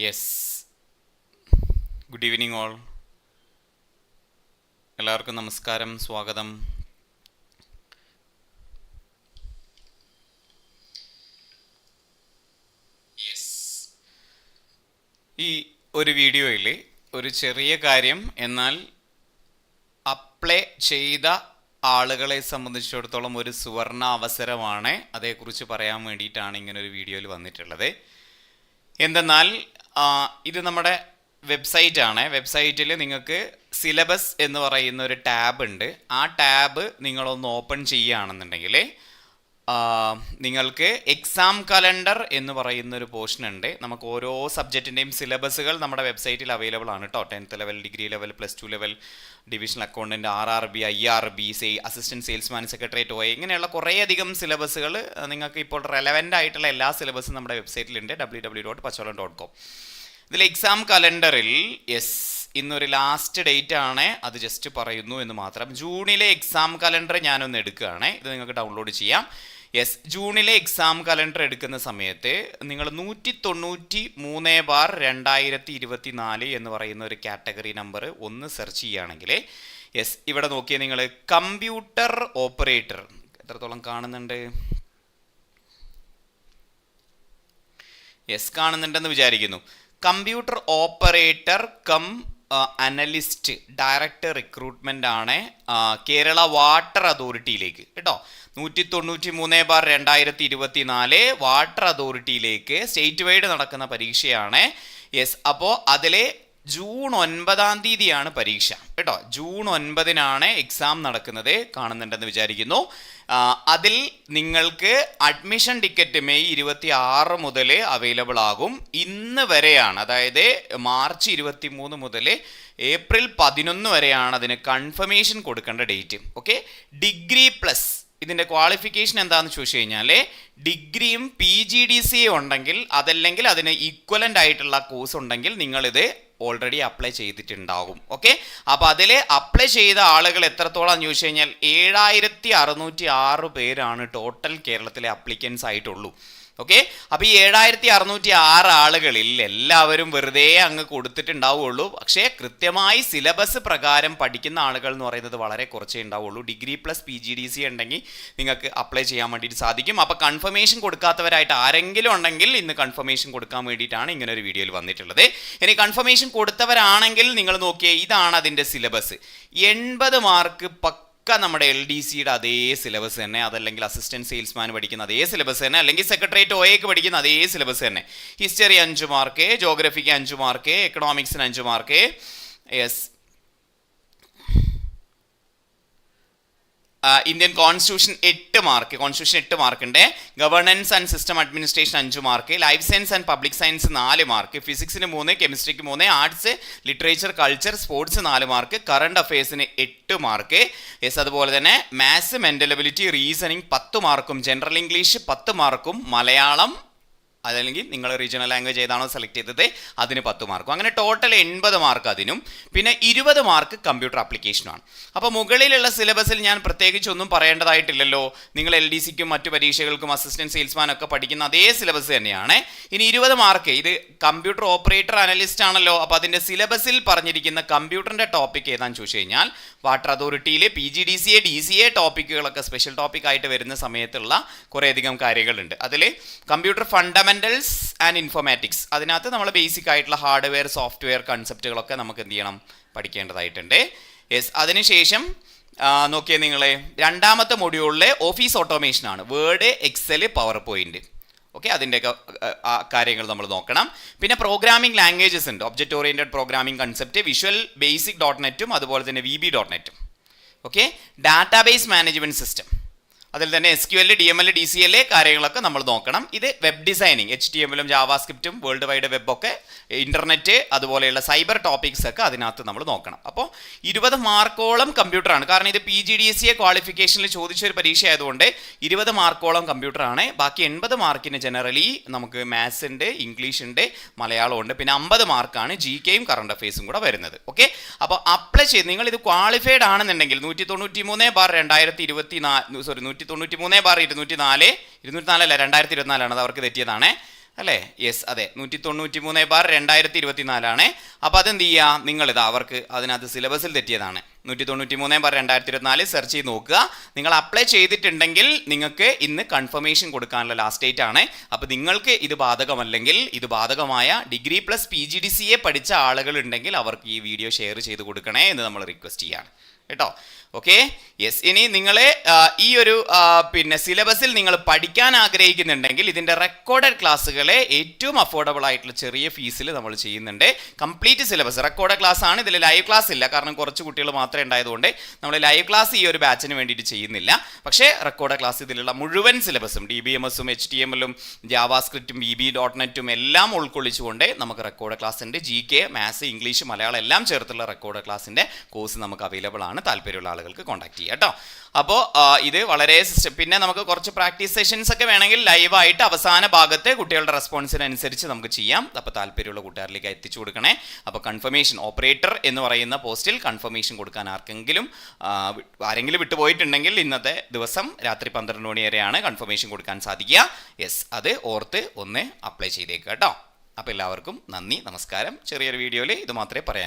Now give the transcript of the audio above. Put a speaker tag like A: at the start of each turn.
A: Yes good evening all എല്ലാവർക്കും നമസ്കാരം സ്വാഗതം. യെസ് ഈ ഒരു വീഡിയോയിൽ ഒരു ചെറിയ കാര്യം എന്നാൽ അപ്ലൈ ചെയ്ത ആളുകളെ സംബന്ധിച്ചിടത്തോളം ഒരു സുവർണ അവസരമാണ്. അതേക്കുറിച്ച് പറയാൻ വേണ്ടിയിട്ടാണ് ഇങ്ങനൊരു വീഡിയോയിൽ വന്നിട്ടുള്ളത്. എന്തെന്നാൽ ഇത് നമ്മുടെ വെബ്സൈറ്റ് ആണ്. വെബ്സൈറ്റിൽ നിങ്ങൾക്ക് സിലബസ് എന്ന് പറയുന്ന ഒരു ടാബ് ഉണ്ട്. ആ ടാബ് നിങ്ങളൊന്ന് ഓപ്പൺ ചെയ്യുകയാണെന്നുണ്ടെങ്കിൽ നിങ്ങൾക്ക് എക്സാം കലണ്ടർ എന്ന് പറയുന്ന ഒരു പോർഷൻ ഉണ്ട്. നമുക്ക് ഓരോ സബ്ജക്റ്റിന്റെയും സിലബസുകൾ നമ്മുടെ വെബ്സൈറ്റിൽ അവൈലബിൾ ആണ് കേട്ടോ tenth level degree level plus two level divisional accountant R R B I R B C assistant salesman secretariat O ഇങ്ങനെയുള്ള കുറേയധികം സിലബസുകൾ നിങ്ങൾക്ക് ഇപ്പോൾ റെലവന്റ് ആയിട്ടുള്ള എല്ലാ സിലബസും നമ്മുടെ വെബ്സൈറ്റിലുണ്ട് ഡബ്ല്യൂ ഡബ്ല്യൂ ഡോട്ട് പച്ചോളം ഡോട്ട് കോം ഇതിൽ എക്സാം കലണ്ടറിൽ യെസ് ഇന്നൊരു ലാസ്റ്റ് ഡേറ്റ് ആണ്. അത് ജസ്റ്റ് പറയുന്നു എന്ന് മാത്രം. ജൂണിലെ എക്സാം കലണ്ടർ ഞാനൊന്ന് എടുക്കുകയാണ്. ഇത് നിങ്ങൾക്ക് ഡൗൺലോഡ് ചെയ്യാം. യെസ് ജൂണിലെ എക്സാം കലണ്ടർ എടുക്കുന്ന സമയത്ത് നിങ്ങൾ നൂറ്റി തൊണ്ണൂറ്റി മൂന്ന് ബാർ രണ്ടായിരത്തി ഇരുപത്തി നാല് എന്ന് പറയുന്ന ഒരു കാറ്റഗറി നമ്പർ ഒന്ന് സെർച്ച് ചെയ്യുകയാണെങ്കിൽ യെസ് ഇവിടെ നോക്കിയാൽ നിങ്ങൾ കമ്പ്യൂട്ടർ ഓപ്പറേറ്റർ എത്രത്തോളം കാണുന്നുണ്ട്? യെസ് കാണുന്നുണ്ടെന്ന് വിചാരിക്കുന്നു. Computer operator cum analyst director recruitment ആണ് കേരള വാട്ടർ അതോറിറ്റിയിലേക്ക് കേട്ടോ? നൂറ്റി തൊണ്ണൂറ്റി മൂന്ന് ബാർ രണ്ടായിരത്തി ഇരുപത്തി നാല് വാട്ടർ അതോറിറ്റിയിലേക്ക് സ്റ്റേറ്റ് വൈഡ് നടക്കുന്ന പരീക്ഷയാണ്. യെസ് അപ്പോൾ അതിലെ ജൂൺ ഒൻപതാം തീയതിയാണ് പരീക്ഷ. കേട്ടോ? ജൂൺ ഒൻപതിനാണ് എക്സാം നടക്കുന്നത് കാണുന്നുണ്ടെന്ന് വിചാരിക്കുന്നു. അതിൽ നിങ്ങൾക്ക് അഡ്മിഷൻ ടിക്കറ്റ് മെയ് ഇരുപത്തി ആറ് മുതൽ അവൈലബിൾ ആകും. ഇന്ന് വരെയാണ് അതായത് മാർച്ച് ഇരുപത്തി മൂന്ന് മുതൽ ഏപ്രിൽ പതിനൊന്ന് വരെയാണ് അതിന് കൺഫർമേഷൻ കൊടുക്കേണ്ട ഡേറ്റ് ഓക്കെ ഡിഗ്രി പ്ലസ് ഇതിന്റെ ക്വാളിഫിക്കേഷൻ എന്താണെന്ന് ചോദിച്ചു കഴിഞ്ഞാൽ ഡിഗ്രിയും പി ജി ഡി സി ഉണ്ടെങ്കിൽ അതല്ലെങ്കിൽ അതിന് ഈക്വലന്റ് ആയിട്ടുള്ള കോഴ്സ് ഉണ്ടെങ്കിൽ നിങ്ങളിത് ഓൾറെഡി അപ്ലൈ ചെയ്തിട്ടുണ്ടാകും. ഓക്കെ അപ്പോൾ അതിൽ അപ്ലൈ ചെയ്ത ആളുകൾ എത്രത്തോളം ചോദിച്ചു കഴിഞ്ഞാൽ ഏഴായിരത്തി അറുന്നൂറ്റി ആറ് പേരാണ് ടോട്ടൽ കേരളത്തിലെ അപ്ലിക്കൻസ് ആയിട്ടുള്ളൂ. ഓക്കെ? അപ്പോൾ ഈ ഏഴായിരത്തി അറുന്നൂറ്റി ആറ് ആളുകളിൽ എല്ലാവരും വെറുതെ അങ്ങ് കൊടുത്തിട്ടുണ്ടാവുള്ളൂ. പക്ഷേ കൃത്യമായി സിലബസ് പ്രകാരം പഠിക്കുന്ന ആളുകൾ എന്ന് പറയുന്നത് വളരെ കുറച്ചേ ഉണ്ടാവുള്ളൂ. Degree plus P G D C ഉണ്ടെങ്കിൽ നിങ്ങൾക്ക് അപ്ലൈ ചെയ്യാൻ വേണ്ടിയിട്ട് സാധിക്കും. അപ്പോൾ കൺഫർമേഷൻ കൊടുക്കാത്തവരായിട്ട് ആരെങ്കിലും ഉണ്ടെങ്കിൽ ഇന്ന് കൺഫർമേഷൻ കൊടുക്കാൻ വേണ്ടിയിട്ടാണ് ഇങ്ങനെ ഒരു വീഡിയോയിൽ വന്നിട്ടുള്ളത്. ഇനി കൺഫർമേഷൻ കൊടുത്തവരാണെങ്കിൽ നിങ്ങൾ നോക്കിയേ ഇതാണ് അതിന്റെ സിലബസ് എൺപത് മാർക്ക് പക്ക ഒക്കെ നമ്മുടെ എൽ ഡി സിയുടെ അതേ സിലബസ് തന്നെ. അതല്ലെങ്കിൽ അസിസ്റ്റന്റ് സെയിൽസ്മാൻ പഠിക്കുന്ന അതേ സിലബസ് തന്നെ. അല്ലെങ്കിൽ സെക്രട്ടേറിയറ്റ് ഒയേക്ക് പഠിക്കുന്ന അതേ സിലബസ് തന്നെ. ഹിസ്റ്ററി അഞ്ച് മാർക്ക് ജോഗ്രഫിക്ക് അഞ്ച് മാർക്ക് എക്കണോമിക്സിന് അഞ്ച് മാർക്ക് യെസ് ഇന്ത്യൻ കോൺസ്റ്റിറ്റ്യൂഷൻ എട്ട് മാർക്ക് കോൺസ്റ്റിറ്റ്യൂഷൻ എട്ട് മാർക്കുണ്ട് ഗവർണൻസ് ആൻഡ് സിസ്റ്റം അഡ്മിനിസ്ട്രേഷൻ അഞ്ച് mark life science and public science നാല് മാർക്ക് ഫിസിക്സിന് മൂന്ന് കെമിസ്ട്രിക്ക് മൂന്ന് ആർട്സ് ലിറ്ററേച്ചർ കൾച്ചർ സ്പോർട്സ് നാല് മാർക്ക് കറണ്ട് അഫയേഴ്സിന് എട്ട് മാർക്ക് യെസ് അതുപോലെ തന്നെ മാത്സ് മെന്റലബിലിറ്റി റീസണിങ് പത്ത് മാർക്കും ജനറൽ ഇംഗ്ലീഷ് പത്ത് മാർക്കും മലയാളം അതല്ലെങ്കിൽ നിങ്ങൾ റീജിയണൽ ലാംഗ്വേജ് ഏതാണോ സെലക്ട് ചെയ്തത് അതിന് പത്ത് മാർക്കും അങ്ങനെ ടോട്ടൽ എൺപത് മാർക്ക് അതിനും പിന്നെ ഇരുപത് മാർക്ക് കമ്പ്യൂട്ടർ ആപ്ലിക്കേഷനുമാണ് അപ്പോൾ മുകളിലുള്ള സിലബസിൽ ഞാൻ പ്രത്യേകിച്ച് ഒന്നും പറയേണ്ടതായിട്ടില്ലല്ലോ. നിങ്ങൾ എൽ ഡി സിക്കും മറ്റു പരീക്ഷകൾക്കും അസിസ്റ്റന്റ് സെയിൽസ്മാൻ ഒക്കെ പഠിക്കുന്ന അതേ സിലബസ് തന്നെയാണ്. ഇനി ഇരുപത് മാർക്ക് ഇത് കമ്പ്യൂട്ടർ ഓപ്പറേറ്റർ അനലിസ്റ്റ് ആണല്ലോ. അപ്പോൾ അതിന്റെ സിലബസിൽ പറഞ്ഞിരിക്കുന്ന കമ്പ്യൂട്ടറിന്റെ ടോപ്പിക് ഏതാണെന്ന് ചോദിച്ചു കഴിഞ്ഞാൽ water അതോറിറ്റിയിലെ P G D C A D C A ടോപ്പിക്കുകളൊക്കെ special ടോപ്പിക്കായിട്ട് വരുന്ന സമയത്തുള്ള കുറേയധികം കാര്യങ്ങളുണ്ട്. അതിൽ കമ്പ്യൂട്ടർ ഫണ്ടമെന്റൽസ് ആൻഡ് ഇൻഫോമാറ്റിക്സ് അതിനകത്ത് നമ്മൾ ബേസിക് ആയിട്ടുള്ള ഹാർഡ്വെയർ സോഫ്റ്റ്വെയർ കൺസെപ്റ്റുകളൊക്കെ നമുക്ക് എന്ത് ചെയ്യണം? പഠിക്കേണ്ടതായിട്ടുണ്ട്. യെസ് അതിനുശേഷം നോക്കിയാൽ നിങ്ങൾ രണ്ടാമത്തെ മൊഡ്യൂളിലെ ഓഫീസ് ഓട്ടോമേഷൻ ആണ്. Word excel power point okay അതിന്റെയൊക്കെ കാര്യങ്ങൾ നമ്മൾ നോക്കണം. പിന്നെ പ്രോഗ്രാമിംഗ് ലാംഗ്വേജസ് ഉണ്ട്. Object oriented programming concept visual basic dot നെറ്റും അതുപോലെ തന്നെ വി ബി ഡോട്ട് നെറ്റും ഓക്കെ ഡാറ്റാബേസ് മാനേജ്മെന്റ് സിസ്റ്റം അതിൽ തന്നെ S Q L D M L D C L കാര്യങ്ങളൊക്കെ നമ്മൾ നോക്കണം. ഇത് വെബ് ഡിസൈനിങ് എച്ച് ടി എമ്മിലും ജാവാസ്ക്രിപ്റ്റും വേൾഡ് വൈഡ് വെബൊക്കെ ഇന്റർനെറ്റ് അതുപോലെയുള്ള സൈബർ ടോപ്പിക്സ് ഒക്കെ അതിനകത്ത് നമ്മൾ നോക്കണം. അപ്പോൾ ഇരുപത് മാർക്കോളം കമ്പ്യൂട്ടറാണ് കാരണം ഇത് P G D S A ക്വാളിഫിക്കേഷനിൽ ചോദിച്ച ഒരു പരീക്ഷ ആയതുകൊണ്ട് ഇരുപത് മാർക്കോളം കമ്പ്യൂട്ടറാണ് ബാക്കി എൺപത് മാർക്കിന് ജനറലി നമുക്ക് മാത്സ് ഉണ്ട് ഇംഗ്ലീഷ് ഉണ്ട് മലയാളം ഉണ്ട്. പിന്നെ അമ്പത് മാർക്കാണ് ജി കെയും കറണ്ട് അഫയേഴ്സും കൂടെ വരുന്നത്. ഓക്കെ അപ്പോൾ അപ്ലൈ ചെയ്ത് നിങ്ങൾ ഇത് ക്വാളിഫൈഡ് ആണെന്നുണ്ടെങ്കിൽ നൂറ്റി തൊണ്ണൂറ്റി മൂന്ന് ബാർ രണ്ടായിരത്തി ഇരുപത്തി നാല് സോറി നൂറ്റി തൊണ്ണൂറ്റി മൂന്ന് ബാർ ഇരുന്നൂറ്റി നാല് ഇരുന്നൂറ്റി നാലല്ല രണ്ടായിരത്തി ഇരുപത്തിനാലാണ് അത് അവർക്ക് തെറ്റിയതാണ്. അല്ലേ? യെസ് അതെ. നൂറ്റി തൊണ്ണൂറ്റി മൂന്ന് ബാർ രണ്ടായിരത്തി ഇരുപത്തിനാലാണ് അപ്പോൾ അതെന്ത് ചെയ്യുക നിങ്ങളിത് അവർക്ക് അതിനകത്ത് സിലബസിൽ തെറ്റിയതാണ്. നൂറ്റി തൊണ്ണൂറ്റി മൂന്ന് പറ രണ്ടായിരത്തി ഇരുപത്തിനാല് സെർച്ച് ചെയ്ത് നോക്കുക. നിങ്ങൾ അപ്ലൈ ചെയ്തിട്ടുണ്ടെങ്കിൽ നിങ്ങൾക്ക് ഇന്ന് കൺഫർമേഷൻ കൊടുക്കാനുള്ള ലാസ്റ്റ് ഡേറ്റ് ആണ്. അപ്പോൾ നിങ്ങൾക്ക് ഇത് ബാധകമല്ലെങ്കിൽ ഇത് ബാധകമായ degree plus P G D C A പഠിച്ച ആളുകൾ ഉണ്ടെങ്കിൽ അവർക്ക് ഈ വീഡിയോ ഷെയർ ചെയ്ത് കൊടുക്കണേ എന്ന് നമ്മൾ റിക്വസ്റ്റ് ചെയ്യാണ്. കേട്ടോ? ഓക്കെ? യെസ് ഇനി നിങ്ങൾ ഈ ഒരു പിന്നെ സിലബസിൽ നിങ്ങൾ പഠിക്കാൻ ആഗ്രഹിക്കുന്നുണ്ടെങ്കിൽ ഇതിന്റെ റെക്കോർഡഡ് ക്ലാസ്സുകളെ ഏറ്റവും അഫോർഡബിൾ ആയിട്ടുള്ള ചെറിയ ഫീസിൽ നമ്മൾ ചെയ്യുന്നുണ്ട്. Complete syllabus. റെക്കോർഡ് ക്ലാസ് ആണ് ഇതിൽ ലൈവ് ക്ലാസ് ഇല്ല കാരണം കുറച്ച് കുട്ടികൾ മാത്രമേ ഉണ്ടായതുകൊണ്ട് നമ്മൾ ലൈവ് ക്ലാസ് ഈ ഒരു ബാച്ചിന് വേണ്ടിയിട്ട് ചെയ്യുന്നില്ല. പക്ഷേ റെക്കോർഡ് ക്ലാസ് ഇതിലുള്ള മുഴുവൻ സിലബസും ഡി ബി എം എസും എച്ച് ടി എം എല്ലും ജാവാസ്ക്രിപ്റ്റും ബി ബി ഡോട്ട് നെറ്റും എല്ലാം ഉൾക്കൊള്ളിച്ചുകൊണ്ട് നമുക്ക് record class G K maths English Malayalam എല്ലാം ചേർത്തുള്ള റെക്കോർഡ് ക്ലാസ്സിന്റെ കോഴ്സ് നമുക്ക് അവൈലബിൾ ആണ്. താല്പര്യമുള്ള ആളുകൾക്ക് കോൺടാക്ട് ചെയ്യാം കേട്ടോ. അപ്പോൾ ഇത് വളരെ പിന്നെ നമുക്ക് കുറച്ച് പ്രാക്ടീസ് സെഷൻസ് ഒക്കെ വേണമെങ്കിൽ ലൈവായിട്ട് അവസാന ഭാഗത്തെ കുട്ടികളുടെ റെസ്പോൺസിനനുസരിച്ച് നമുക്ക് ചെയ്യാം. അപ്പോൾ താല്പര്യമുള്ള കൂട്ടുകാരിലേക്ക് എത്തിച്ചു കൊടുക്കണേ. അപ്പോൾ കൺഫർമേഷൻ ഓപ്പറേറ്റർ എന്ന് പറയുന്ന പോസ്റ്റിൽ കൺഫർമേഷൻ കൊടുക്കാൻ ആർക്കെങ്കിലും ആരെങ്കിലും വിട്ടുപോയിട്ടുണ്ടെങ്കിൽ ഇന്നത്തെ ദിവസം രാത്രി പന്ത്രണ്ട് മണി വരെയാണ് കൺഫർമേഷൻ കൊടുക്കാൻ സാധിക്കുക. യെസ് അത് ഓർത്ത് ഒന്ന് അപ്ലൈ ചെയ്തേക്കുക കേട്ടോ. അപ്പോൾ എല്ലാവർക്കും നന്ദി നമസ്കാരം. ചെറിയൊരു വീഡിയോയിൽ ഇത് മാത്രമേ പറയാൻ